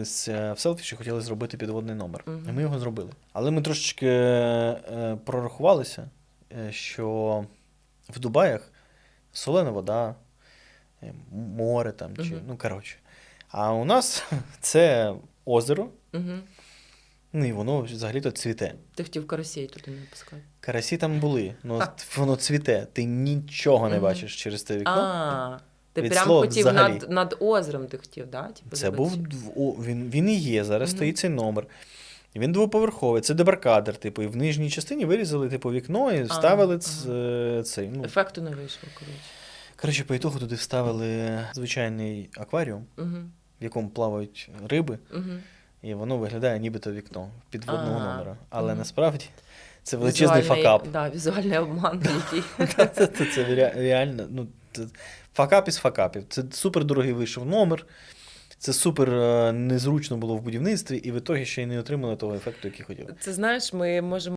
Е, в селфіші хотіли зробити підводний номер. Мгм. І ми його зробили. Але ми трошечки е, прорахувалися, е, що в Дубаях солена вода, е, море там, чи, Мгм. ну коротше. А у нас це озеро, Угу. ну і воно взагалі-то цвіте. Ти хотів карасей туди не пускати. Карасі там були, ну А. воно цвіте, ти нічого не Мгм. бачиш через те вікно. А, ти Від прям слова хотів взагалі. над, над озером, ти хотів, да? Типу, Це був дв- він, він і є. Зараз Мгм. стоїть цей номер. Він двоповерховий, це дебаркадер, типу, і в нижній частині вирізали типу, вікно і вставили ага. ц, е, цей. Ну, Ефекту не вийшло, коротше. коротше, по ітогу туди вставили звичайний акваріум, Угу. в якому плавають риби, Угу. і воно виглядає нібито вікно підводного Ага. номера. Але Мгм. насправді це величезний факап. Да, візуальний обман який. Це, це, це ре- реально. Ну, факап із факапів. Це супер дорогий вийшов номер. Це супер е, незручно було в будівництві, і в ітогі ще й не отримали того ефекту, який хотіли. Це знаєш, ми можемо